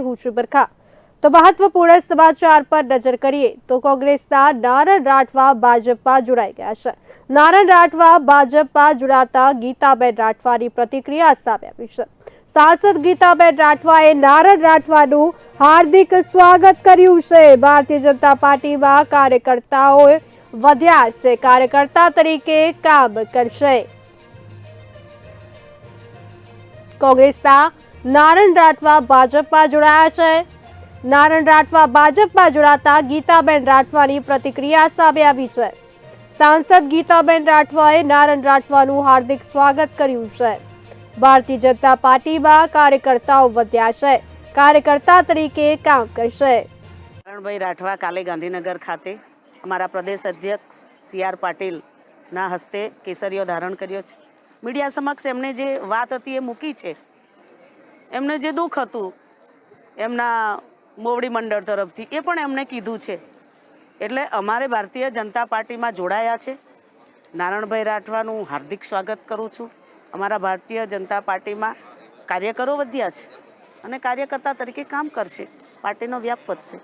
હું છું બરખા. તો મહત્વપૂર્ણ સમાચાર પર નજર કરીએ તો કોંગ્રેસના નારણ રાઠવા ભાજપમાં જોડાઈ ગયા છે. નારણ રાઠવા ભાજપમાં જોડાતા ગીતાબેન રાઠવાની પ્રતિક્રિયા સામે આવી છે. સાંસદ ગીતાબેન રાઠવાએ નારણ રાઠવાનું હાર્દિક સ્વાગત કર્યું છે. ભારતીય જનતા પાર્ટીમાં કાર્યકર્તાઓ વધ્યા છે. કાર્યકર્તા તરીકે કામ કરશે. કોંગ્રેસના નારણ રાઠવા ભાજપમાં જોડાયા છે. નારણ રાઠવા ભાજપમાં જોડાતા ગીતાબેન રાઠવાની પ્રતિક્રિયા સામે આવી છે. સાંસદ ગીતાબેન રાઠવાએ નારણ રાઠવાનું હાર્દિક સ્વાગત કર્યું છે. ભારતીય જનતા પાર્ટીમાં કાર્યકર્તાઓ વધ્યા છે. કાર્યકર્તા તરીકે કામ કરશે. નારણભાઈ રાઠવા કાલે ગાંધીનગર ખાતે અમારા પ્રદેશ અધ્યક્ષ સી આર પાટીલના હસ્તે કેસરીઓ ધારણ કર્યો છે. મીડિયા સમક્ષ એમને જે વાત હતી એ મૂકી છે. એમને જે દુઃખ હતું, એમના મોવડી મંડળ તરફથી, એ પણ એમને કીધું છે. એટલે અમારે ભારતીય જનતા પાર્ટીમાં જોડાયા છે. નારણભાઈ રાઠવાનું હાર્દિક સ્વાગત કરું છું. અમારા ભારતીય જનતા પાર્ટીમાં કાર્યકરો વધ્યા છે અને કાર્યકર્તા તરીકે કામ કરશે. પાર્ટીનો વ્યાપ વધશે.